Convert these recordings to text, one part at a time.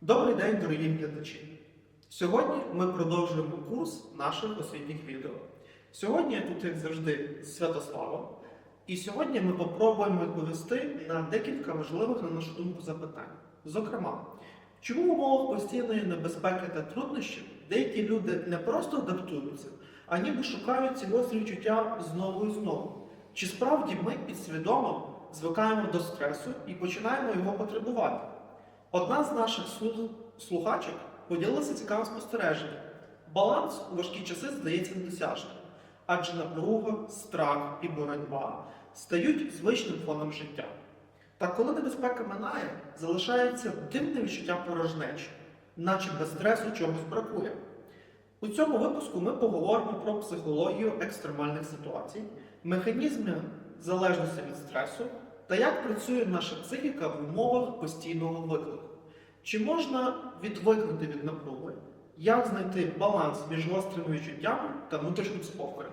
Добрий день, дорогі глядачі! Сьогодні ми продовжуємо курс наших освітніх відео. Сьогодні я тут, як завжди, з Святославом. І сьогодні ми попробуємо відповісти на декілька важливих, на нашу думку, запитань. Зокрема, чому в умовах постійної небезпеки та труднощів деякі люди не просто адаптуються, а ніби шукають гострі відчуття знову і знову? Чи справді ми підсвідомо звикаємо до стресу і починаємо його потребувати? Одна з наших слухачок поділилася цікавим спостереженням. Баланс у важкі часи здається недосяжним, адже напруга, страх і боротьба стають звичним фоном життя. Та коли небезпека минає, залишається дивне відчуття порожнечі, наче без стресу чогось бракує. У цьому випуску ми поговоримо про психологію екстремальних ситуацій, механізми залежності від стресу та як працює наша психіка в умовах постійного виклику. Чи можна відвикнути від напруги? Як знайти баланс між гострими відчуттями та внутрішнім спокоєм?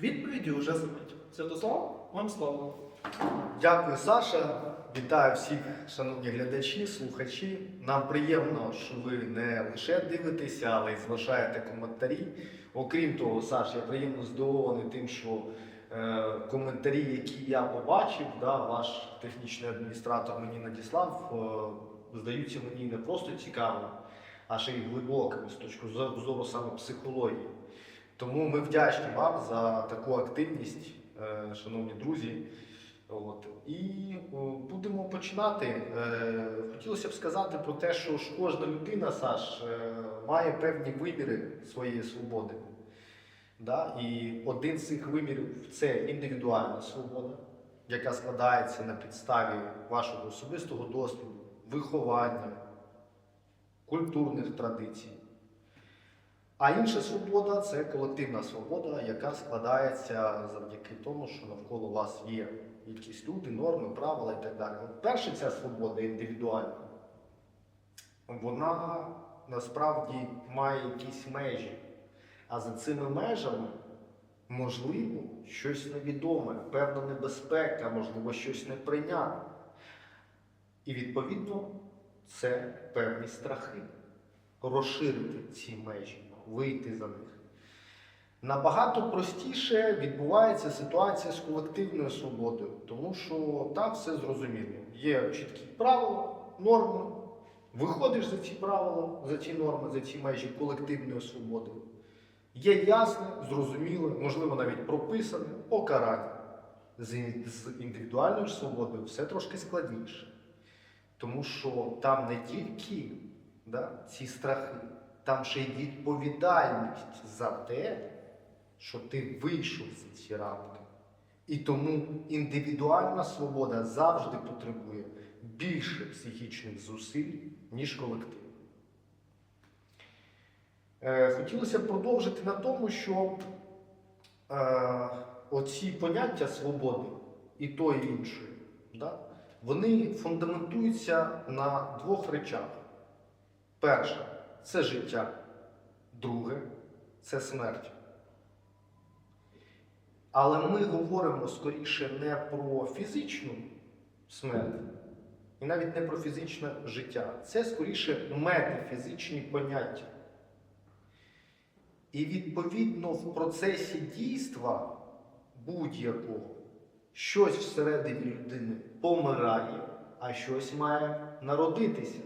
Відповіді вже за мить. Святослав, вам слово. Дякую, Саша. Вітаю всіх, шановні глядачі, слухачі. Нам приємно, що ви не лише дивитеся, але й залишаєте коментарі. Окрім того, Саш, я приємно здивований тим, що коментарі, які я побачив, да, ваш технічний адміністратор мені надіслав, е, здаються мені не просто цікавими, а ще й глибокими з точки зору саме психології. Тому ми вдячні вам за таку активність, е, шановні друзі. От. І будемо починати. Е, хотілося б сказати про те, що ж кожна людина, Саш, е, має певні виміри своєї свободи. Да? І один з цих вимірів це індивідуальна свобода, яка складається на підставі вашого особистого досвіду, виховання, культурних традицій. А інша свобода це колективна свобода, яка складається завдяки тому, що навколо вас є якісь люди, норми, правила і так далі. От перша ця свобода індивідуальна, вона насправді має якісь межі. А за цими межами можливо щось невідоме, певна небезпека, можливо, щось неприйнятне. І відповідно це певні страхи. Розширити ці межі, вийти за них. Набагато простіше відбувається ситуація з колективною свободою, тому що там все зрозуміло. Є чіткі правила, норми. Виходиш за ці правила, за ці норми, за ці межі колективної свободи. Є ясне, зрозуміле, можливо, навіть прописане покарання. З індивідуальною свободою все трошки складніше. Тому що там не тільки да, ці страхи, там ще й відповідальність за те, що ти вийшов за ці рамки. І тому індивідуальна свобода завжди потребує більше психічних зусиль, ніж колектив. Е, хотілося б продовжити на тому, що е, оці поняття свободи і тої іншої, да, вони фундаментуються на двох речах. Перше це життя, друге це смерть. Але ми говоримо скоріше не про фізичну смерть і навіть не про фізичне життя. Це скоріше метафізичні поняття. І відповідно в процесі дійства будь-якого щось всередині людини помирає, а щось має народитися.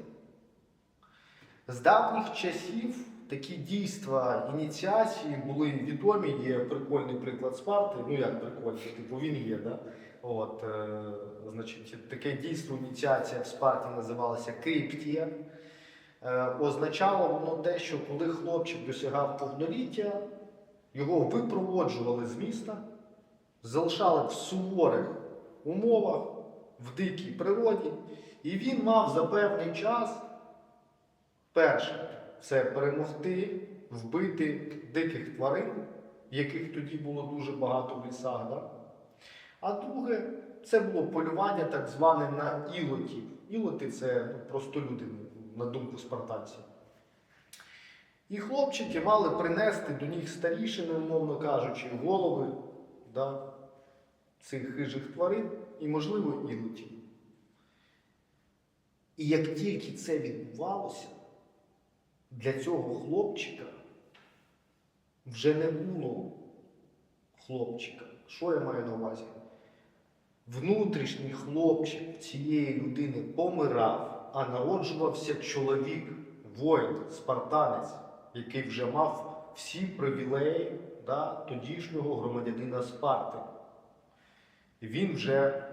З давніх часів такі дійства ініціації були відомі. Є прикольний приклад Спарти. Ну як прикольний, типу він є, да? От, е, значить, таке дійство ініціація в Спарті називалося Криптія. Е, означало воно те, що коли хлопчик досягав повноліття, його випроводжували з міста, залишали в суворих умовах, в дикій природі, і він мав за певний час перше це перемогти, вбити диких тварин, яких тоді було дуже багато в лісах. Да? А друге, це було полювання так зване на ілотів. Ілоти це ну, просто люди, на думку спартанців. І хлопчики мали принести до них старішини, умовно кажучи, голови да, цих хижих тварин і, можливо, ілотів. І як тільки це відбувалося, для цього хлопчика вже не було хлопчика. Що я маю на увазі? Внутрішній хлопчик цієї людини помирав, а народжувався чоловік, воїн, спартанець, який вже мав всі привілеї да, тодішнього громадянина Спарти. Він вже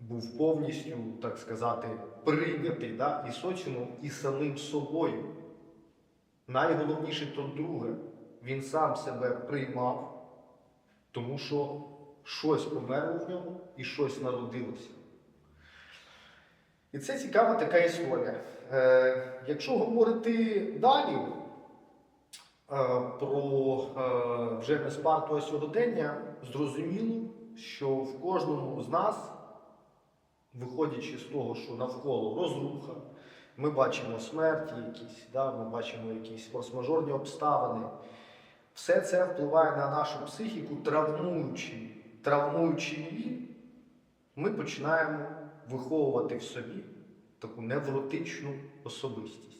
був повністю, так сказати, прийнятий да, і соціумом, і самим собою. Найголовніше то друге, він сам себе приймав, тому що щось померло в ньому і щось народилося. І це цікава така історія. Е, якщо говорити далі е, про е, вже не спарту, сьогодення, зрозуміло, що в кожному з нас, виходячи з того, що навколо розруха, ми бачимо смерті якісь, да, ми бачимо якісь форс-мажорні обставини. Все це впливає на нашу психіку, травмуючи, травмуючи її, ми починаємо виховувати в собі таку невротичну особистість.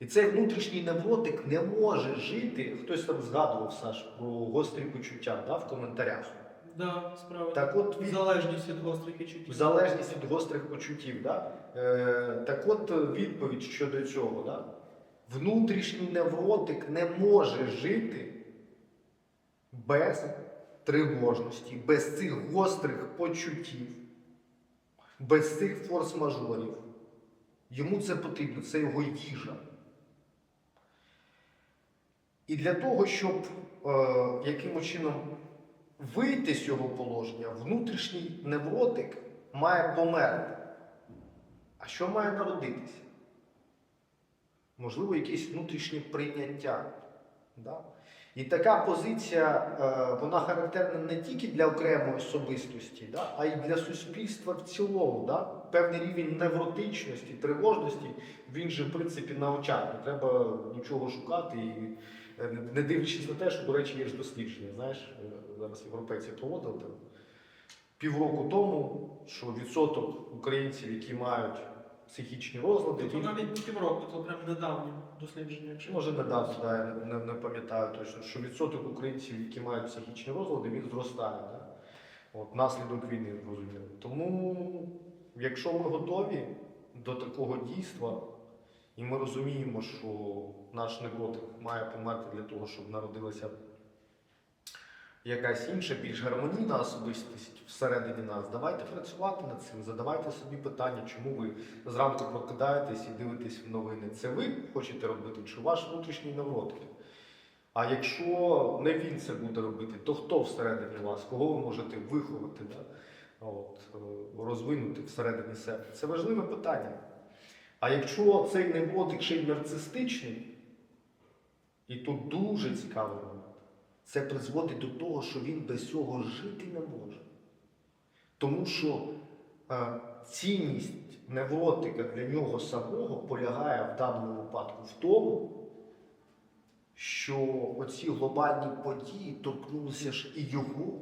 І цей внутрішній невротик не може жити. Хтось там згадував Саш про гострі почуття да, в коментарях. Да, справа. Так от від Залежність від гострих в залежність від гострих почуттів. Да? Е, так от відповідь щодо цього. Да? Внутрішній невротик не може жити без тривожності, без цих гострих почуттів, без цих форс-мажорів. Йому це потрібно, це його їжа. І для того, щоб е, якимось чином вийти з цього положення, внутрішній невротик має померти. А що має народитися? Можливо, якесь внутрішнє прийняття. Да? І така позиція, е, вона характерна не тільки для окремої особистості, да? а й для суспільства в цілому. Да? Певний рівень невротичності, тривожності, він же, в принципі, на очах. Не треба нічого шукати. І е, не дивлячись на те, що, до речі, є ж дослідження. Знаєш, е, зараз європейці проводили півроку тому, що відсоток українців, які мають психічні розлади, Тобто навіть не півроку, це прям недавнє дослідження. Якщо Може недавно, да, я не, не пам'ятаю точно, що відсоток українців, які мають психічні розлади, він зростає. Да? От, наслідок війни, зрозуміло. Тому, якщо ми готові до такого дійства, і ми розуміємо, що наш невротик має померти для того, щоб народилася якась інша, більш гармонійна особистість всередині нас, давайте працювати над цим, задавайте собі питання, чому ви зранку прокидаєтесь і дивитесь в новини. Це ви хочете робити, чи ваш внутрішній невротик? А якщо не він це буде робити, то хто всередині вас? Кого ви можете виховати, да? От, е, розвинути всередині себе? Це важливе питання. А якщо цей невротик ще й нарцистичний, і тут дуже момент, це призводить до того, що він без цього жити не може. Тому що е, цінність невротика для нього самого полягає в даному випадку в тому, що оці глобальні події торкнулися ж і його.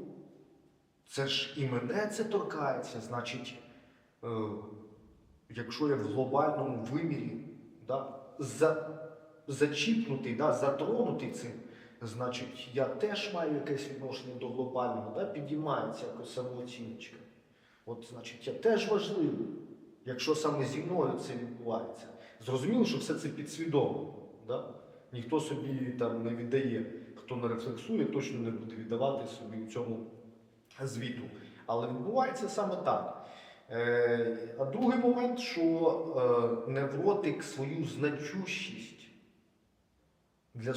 Це ж і мене це торкається. Значить, е, якщо я в глобальному вимірі да, за, зачіпнутий, да, затронутий цим, значить, я теж маю якесь відношення до глобального, да, підіймається якось самооціночка. От, значить, я теж важливий, якщо саме зі мною це відбувається. Зрозуміло, що все це підсвідомо. Да? Ніхто собі там не віддає, хто не рефлексує, точно не буде віддавати собі цьому звіту. Але відбувається саме так. Е, а другий момент, що е, невротик свою значущість для,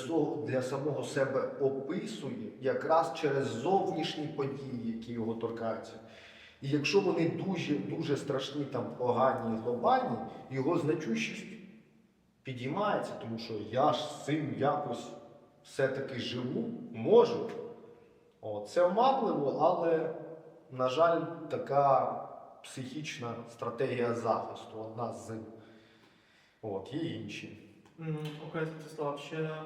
для самого себе описує якраз через зовнішні події, які його торкаються. І якщо вони дуже, дуже страшні, там, погані, глобальні, його значущість підіймається, тому що я ж з цим якось все-таки живу, можу. О, це оманливо, але, на жаль, така психічна стратегія захисту одна з От, є інші. Окей, Святослав, ще е,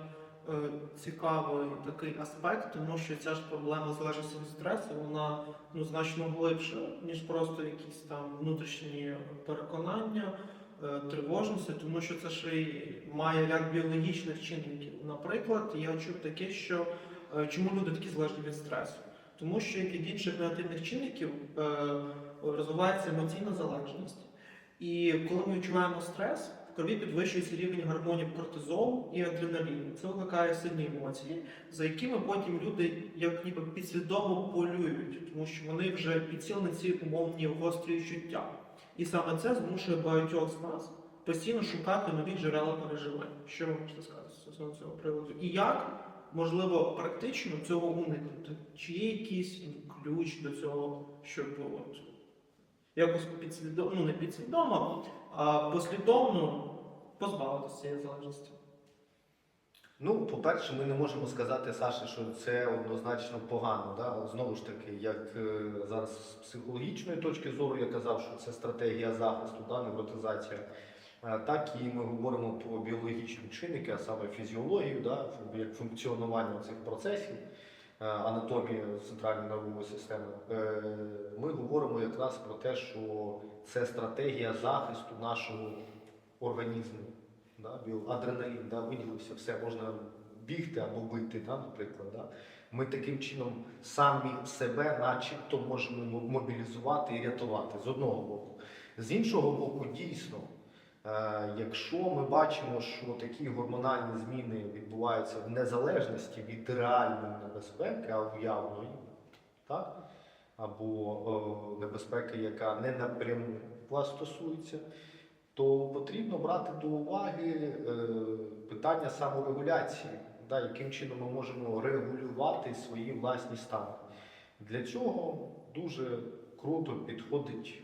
цікавий такий аспект, тому що ця ж проблема залежності від стресу, вона ну, значно глибша, ніж просто якісь там внутрішні переконання. е, тривожності, тому що це ще й має ряд біологічних чинників. Наприклад, я чув таке, що е, чому люди такі залежні від стресу? Тому що як від інших негативних чинників розвивається емоційна залежність. І коли ми відчуваємо стрес, крові підвищується рівень гормонів кортизолу і адреналіну. Це викликає сильні емоції, за якими потім люди як ніби підсвідомо полюють, тому що вони вже підсіли на ці умовні гострі відчуття. І саме це змушує багатьох з нас постійно шукати нові джерела переживань. Що ви можете сказати стосовно цього приводу? І як можливо практично цього уникнути? Чи є якийсь ключ до цього, щоб от, якось підсвідомо, ну не підсвідомо, а послідовно позбавитися цієї залежності? Ну, по-перше, ми не можемо сказати, Саше, що це однозначно погано. Да? Знову ж таки, як е, зараз з психологічної точки зору я казав, що це стратегія захисту, да, невротизація. Е, Так і ми говоримо про біологічні чинники, а саме фізіологію, да, як функціонування цих процесів, е, анатомія центральної нервової системи. Ми говоримо якраз про те, що це стратегія захисту нашого організму. Да, адреналін, да, виділився, все, можна бігти або бити, да, наприклад. Да. Ми таким чином самі себе начебто можемо мобілізувати і рятувати з одного боку. З іншого боку, дійсно, е, якщо ми бачимо, що такі гормональні зміни відбуваються в незалежності від реальної небезпеки, а уявної, так? або е, небезпеки, яка не напряму вас стосується, то потрібно брати до уваги е, питання саморегуляції, да, яким чином ми можемо регулювати свої власні стани. Для цього дуже круто підходить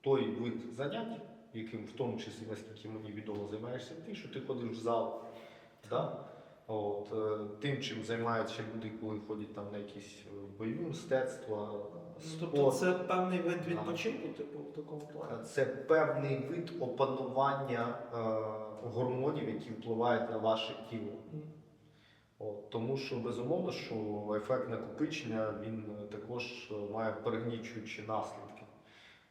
той вид занять, яким в тому числі, наскільки мені відомо, займаєшся ти, що ти ходиш в зал. Да? От, е, тим, чим займаються люди, коли ходять там на якісь е, бойові мистецтва, Тобто спорт. це певний вид відпочинку, типу, в такому плані. Це певний вид опанування е, гормонів, які впливають на ваше тіло. Мгм. От, тому що безумовно, що ефект накопичення він е, також е, має перегнічуючі наслідки.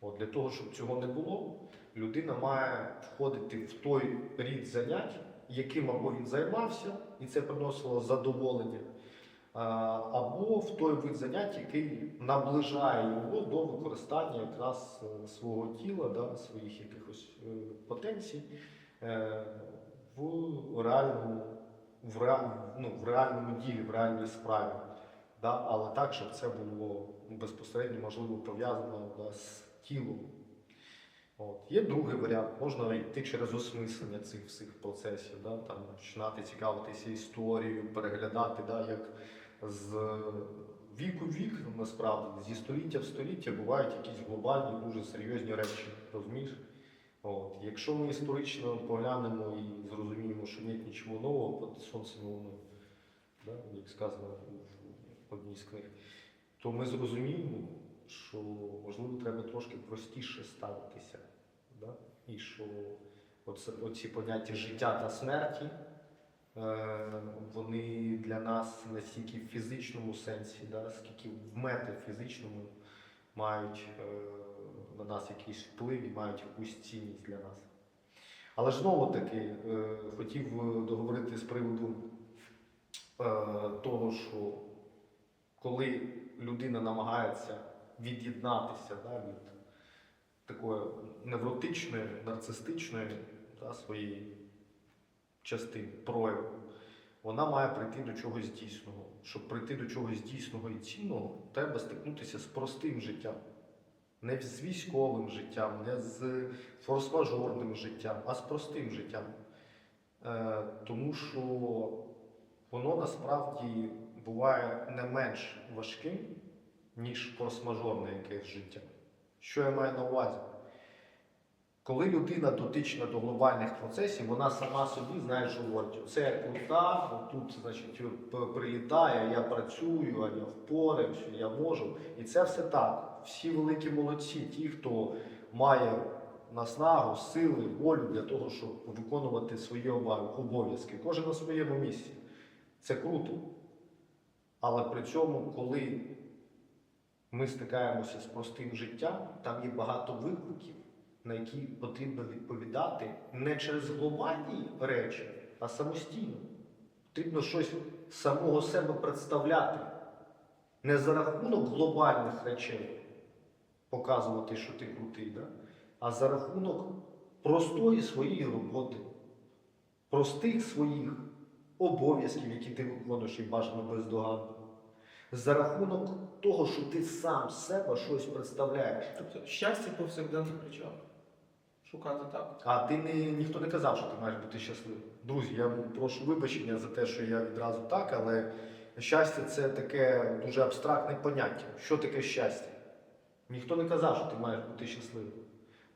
От, для того, щоб цього не було, людина має входити в той рід занять, яким або він займався, і це приносило задоволення, або в той вид занять, який наближає його до використання якраз е, свого тіла, да, своїх якихось е, потенцій е, в реальному в, реаль, ну, в реальному ділі, в реальній справі. Да? Але так, щоб це було безпосередньо можливо пов'язано да, з тілом. От. Є другий варіант, можна йти через осмислення цих всіх процесів, да? там, починати цікавитися історією, переглядати, да? як з віку в вік, насправді, зі століття в століття бувають якісь глобальні, дуже серйозні речі, розумієш? От. Якщо ми історично поглянемо і зрозуміємо, що нет нічого нового під сонцем і луною, да, як сказано в- одній з книг, то ми зрозуміємо, що можливо треба трошки простіше ставитися. Да? І що оце, оці поняття життя та смерті, вони для нас настільки в фізичному сенсі, да, скільки в метафізичному мають е, на нас якийсь вплив і мають якусь цінність для нас. Але ж знову таки е, хотів е, договорити з приводу е, того, що коли людина намагається від'єднатися да, від такої невротичної, нарцистичної да, своєї частини прояву, вона має прийти до чогось дійсного. Щоб прийти до чогось дійсного і цінного, треба стикнутися з простим життям. Не з військовим життям, не з форс-мажорним життям, а з простим життям. Е, тому що воно насправді буває не менш важким, ніж форс-мажорне якесь життя. Що я маю на увазі? Коли людина дотична до глобальних процесів, вона сама собі, знаєш, говорить, це крута, тут, значить, прилітає, я працюю, я впораюся, я можу. І це все так. Всі великі молодці, ті, хто має наснагу, сили, волю для того, щоб виконувати свої обов'язки. Кожен на своєму місці. Це круто. Але при цьому, коли ми стикаємося з простим життям, там є багато викликів, на які потрібно відповідати не через глобальні речі, а самостійно. Потрібно щось самого себе представляти. Не за рахунок глобальних речей показувати, що ти крутий, да? а за рахунок простої своєї роботи, простих своїх обов'язків, які ти виконуєш і бажано бездоганно. За рахунок того, що ти сам себе щось представляєш. Тобто щастя повсякденних речах. Шукати так. А ти не, ніхто не казав, що ти маєш бути щасливим. Друзі, я прошу вибачення за те, що я відразу так, але щастя це таке дуже абстрактне поняття. Що таке щастя? Ніхто не казав, що ти маєш бути щасливим.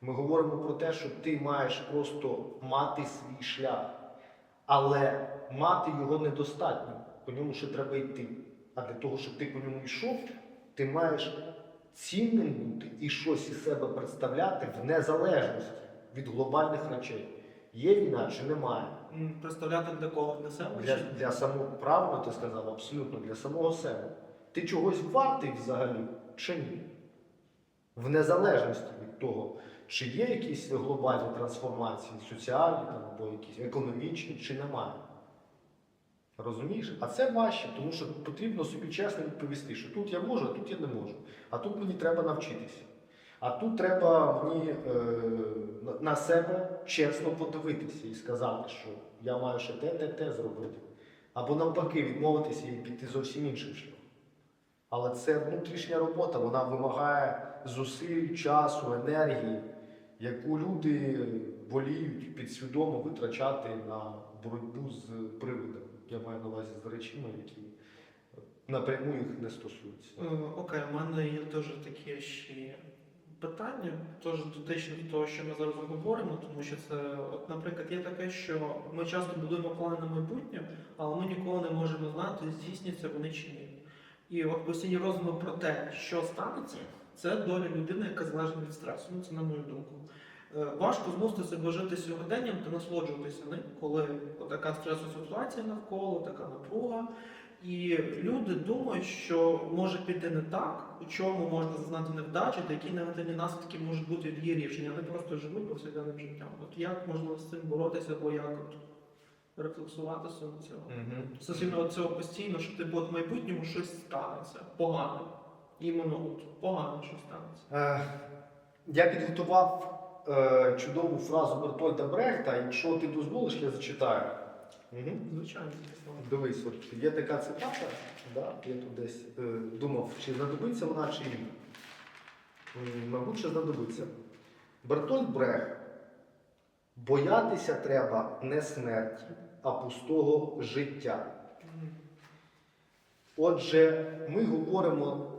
Ми говоримо про те, що ти маєш просто мати свій шлях, але мати його недостатньо. По ньому ще треба йти. А для того, щоб ти по ньому йшов, ти маєш цінним бути і щось із себе представляти в незалежності від глобальних речей. Є війна чи немає? Представляти для кого для себе Для, для самого правильно ти сказав, абсолютно для самого себе. Ти чогось вартий взагалі чи ні? В незалежності від того, чи є якісь глобальні трансформації, соціальні там, або якісь економічні, чи немає. Розумієш? А це важче, тому що потрібно собі чесно відповісти, що тут я можу, а тут я не можу. А тут мені треба навчитися. А тут треба мені е, на- себе чесно подивитися і сказати, що я маю ще те, те, те зробити. Або навпаки, відмовитися і піти зовсім іншим шляхом. Але це внутрішня робота, вона вимагає зусиль, часу, енергії, яку люди воліють підсвідомо витрачати на боротьбу з привидами. Я маю на увазі з речами, які напряму їх не стосуються. Е, Окей, у мене є теж такі ще питання, теж дотично до того, що ми зараз говоримо, тому що це, от, наприклад, є таке, що ми часто будуємо плани на майбутнє, але ми ніколи не можемо знати, здійсняться вони чи ні. І от постійні розмови про те, що станеться, це доля людини, яка залежна від стресу. Ну це на мою думку. Е, Важко змусити себе жити сьогоденням та насолоджуватися ним, коли така стресова ситуація навколо, така напруга. І люди думають, що може піти не так, у чому можна зазнати невдачі, та які негативні наслідки можуть бути від її рішення. Вони просто живуть повсякденним життям. От як можна з цим боротися, або як от рефлексувати стосовно цього? Стосовно цього постійно, що типу от в майбутньому щось станеться погане. Іменно от погане щось станеться. Е, Я підготував е, чудову фразу Бертольда Брехта. Якщо ти дозволиш, я зачитаю. Угу. Звичайно. Дивись, от є така цитата, да? я тут десь е, думав, чи знадобиться вона, чи ні. Мабуть, що знадобиться. Бертольд Брех. Боятися треба не смерті, а пустого життя. Отже, ми говоримо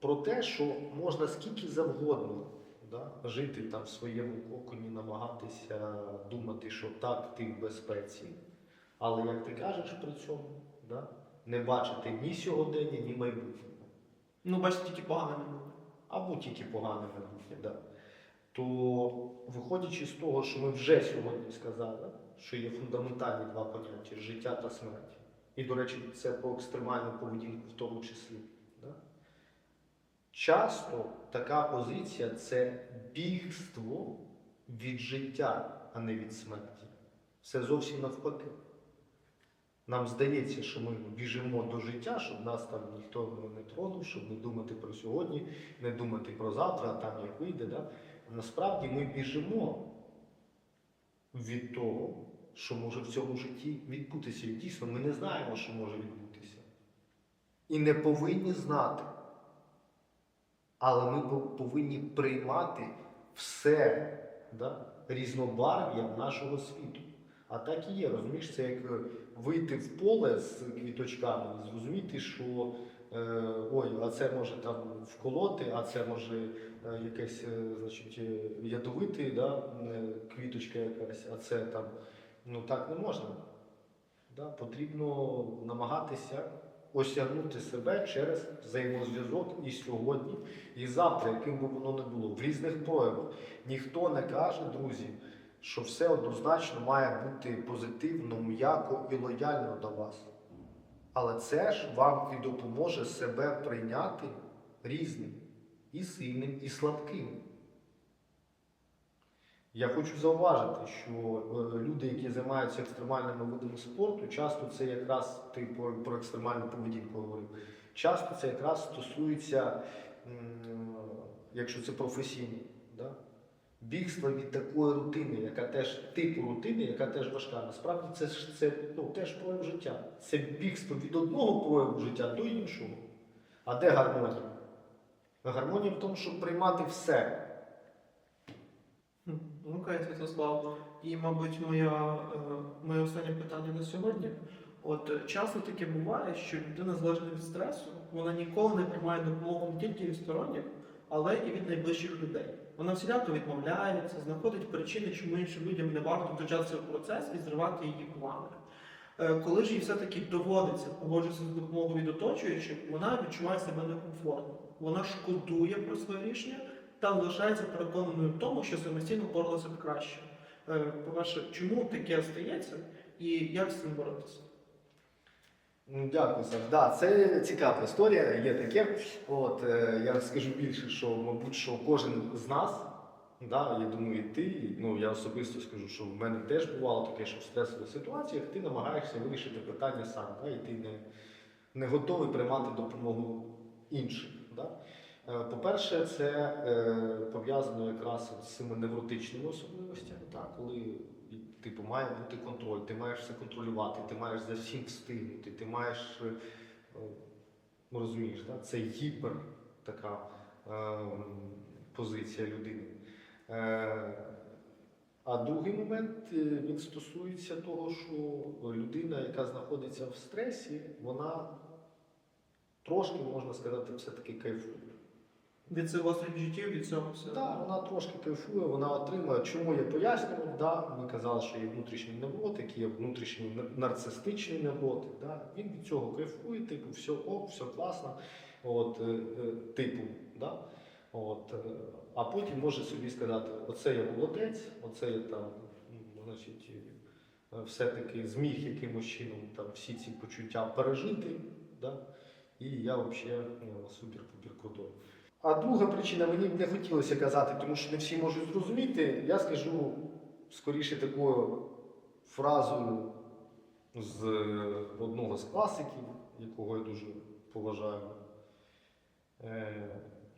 про те, що можна скільки завгодно да, жити там в своєму коконі, намагатися думати, що так, ти в безпеці. Але як ти кажеш при цьому, да, не бачити ні сьогодення, ні майбутнього. Ну, бачите, тільки погане не буде. Або тільки погане майбутнє. Да. То виходячи з того, що ми вже сьогодні сказали, що є фундаментальні два поняття життя та смерть. І, до речі, це про екстремальну поведінку в тому числі. Да? Часто така позиція це бігство від життя, а не від смерті. Все зовсім навпаки. Нам здається, що ми біжимо до життя, щоб нас там ніхто не тронув, щоб не думати про сьогодні, не думати про завтра, а там як вийде. Да? Насправді ми біжимо від того, що може в цьому житті відбутися. І дійсно, ми не знаємо, що може відбутися. І не повинні знати. Але ми повинні приймати все да, різнобарв'я нашого світу. А так і є, розумієш, це як е, вийти в поле з квіточками і зрозуміти, що е, ой, а це може там вколоти, а це може е, якесь е, значить, е, ядовити, да, квіточка якась, а це там. Ну так не можна. Да, потрібно намагатися осягнути себе через взаємозв'язок і сьогодні, і завтра, яким би воно не було, в різних проявах. Ніхто не каже, друзі, що все однозначно має бути позитивно, м'яко і лояльно до вас. Але це ж вам і допоможе себе прийняти різним, і сильним, і слабким. Я хочу зауважити, що е, люди, які займаються екстремальними видами спорту, часто це якраз ти про, екстремальну поведінку говорив. Часто це якраз стосується, якщо це професійно, да? Бігство від такої рутини, яка теж типу рутини, яка теж важка. Насправді це це ну, теж прояв життя. Це бігство від одного прояву життя до іншого. А де гармонія? Гармонія в тому, щоб приймати все. Хм, Окей, Святослав. І, мабуть, моя, е, моє останнє питання на сьогодні. От часто таке буває, що людина залежна від стресу, вона ніколи не приймає допомогу не тільки від сторонніх, але і від найближчих людей. Вона всіляко відмовляється, знаходить причини, чому іншим людям не варто втручатися в процес і зривати її плани. Е, Коли ж їй все-таки доводиться погоджуватися з допомогою від оточуючих, вона відчуває себе некомфортно. Вона шкодує про своє рішення та лишається переконаною в тому, що самостійно впоралася б краще. Е, По-перше, чому таке стається і як з цим боротися? Ну, Дякую, Саш. Да, це цікава історія, є таке. От, е, я скажу більше, що, мабуть, що кожен з нас, да, я думаю, і ти, ну, я особисто скажу, що в мене теж бувало таке, що в стресових ситуаціях ти намагаєшся вирішити питання сам, да, і ти не, не готовий приймати допомогу інших. Да? Е, По-перше, це е, пов'язано якраз з цими невротичними особливостями, так, коли типу, має бути контроль, ти маєш все контролювати, ти маєш за всім встигнути, ти маєш, е, ну, розумієш, да? це гіпер така е, позиція людини. Е, а другий момент е, він стосується того, що людина, яка знаходиться в стресі, вона трошки, можна сказати, все-таки кайфує. Від гострих життів, від цього всього. Так, вона трошки кайфує, вона отримує, чому я пояснював, да, ми казали, що є внутрішній невротик, є внутрішній нар- нарцистичний невротик. Да. Він від цього кайфує, типу, все ок, все класно, от, е, е, типу, да. От, е, а потім може собі сказати, оце я молодець, оце я там, значить, е, все-таки зміг якимось чином там, всі ці почуття пережити, да. і я взагалі супер-пупер крутой. А друга причина мені б не хотілося казати, тому що не всі можуть зрозуміти. Я скажу скоріше такою фразою з одного з класиків, якого я дуже поважаю. Е,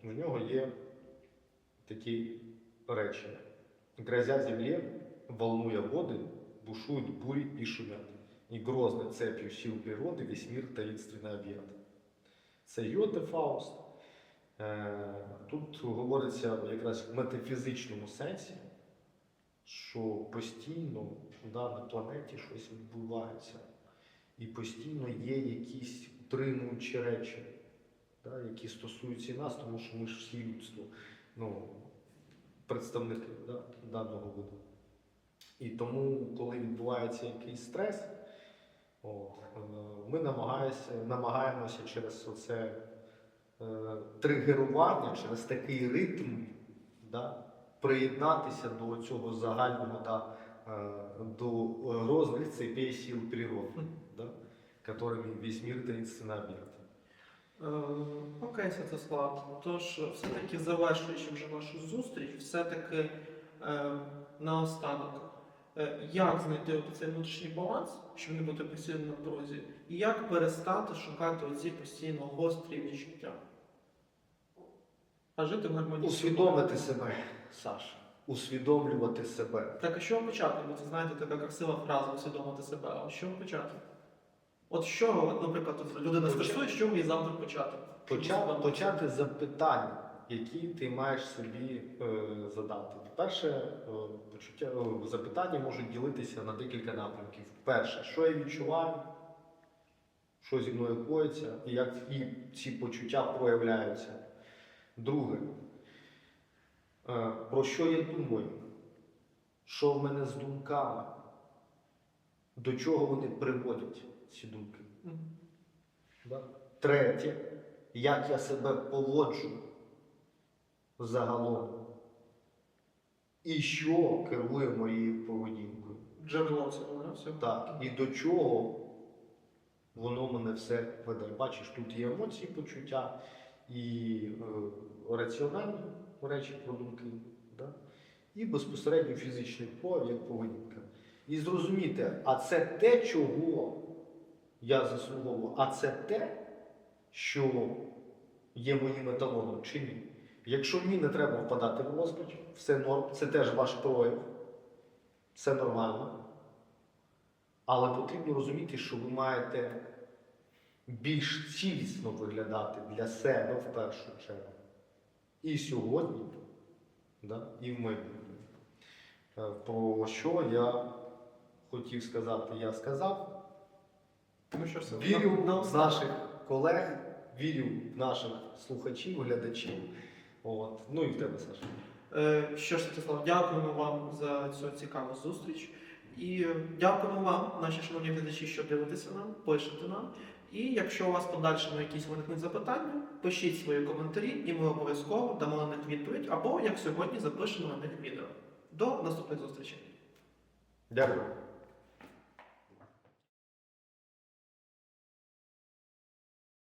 У нього є такі речення. Грозя земле, волнуя воды, бушуют бури и шумят. И грозной цепью сил природы весь мир таинственно объят. Це Йоте Фауст. Е, Тут говориться якраз в метафізичному сенсі, що постійно да, на планеті щось відбувається, і постійно є якісь утримуючі речі, да, які стосуються і нас, тому що ми ж всі людство, ну, представники да, даного виду. І тому, коли відбувається якийсь стрес, от, е, ми намагаємося, через оце е, тригерування, через такий ритм да, приєднатися до цього загального да, е, до розних цепей сил природи, да, которыми весь мир таинственно объят. Е, Окей, Святослав. Тож, все-таки завершуючи вже нашу зустріч, все-таки е, наостанок. Е, як знайти цей внутрішній баланс, щоб не бути постійно на дорозі, і як перестати шукати оці постійно гострі відчуття? А жити в гармонії. Усвідомити себе, Саша. Усвідомлювати себе. Так, а чого почати? Бо це знаєте, така красива фраза усвідомити себе. А чого почати? От от, наприклад, от людина стресує, з чого завтра почати? Почати, почати з запитань, які ти маєш собі е, задати. Перше, е, почуття, е, запитання можуть ділитися на декілька напрямків. Перше, що я відчуваю, що зі мною коїться, і як і ці почуття проявляються. Друге, е, про що я думаю, що в мене з думками, до чого вони приводять ці думки. Да? Третє, як я себе поводжу загалом. І що керує моєю поведінкою. Джерело цього, не? Все. Так, і до чого воно мене все веде. Бачиш, тут є емоції, почуття і е, раціональні речі про думки, да? і безпосередньо фізичний прояв як поведінка. І зрозуміти, а це те, чого я заслуговував, а це те, що є моїм еталоном чи ні. Якщо ні, не треба впадати в розпач, все норм, це теж ваш прояв, все нормально. Але потрібно розуміти, що ви маєте більш цілісно виглядати для себе в першу чергу. І сьогодні, да, і в майбутньому. Е, Про що я хотів сказати, я сказав. Ну що все, Вірю на- на в наших колег, вірю в наших слухачів, глядачів. От. Ну і в тебе, Саша. Е, Що ж, Святослав, дякуємо вам за цю цікаву зустріч. І дякуємо вам, наші шановні глядачі, що дивитеся нам, пишете нам. І якщо у вас подальшому якісь виникнуть запитання, пишіть свої коментарі, і ми обов'язково дамо на них відповідь, або як сьогодні запишемо на них відео. До наступних зустрічей. Дякую.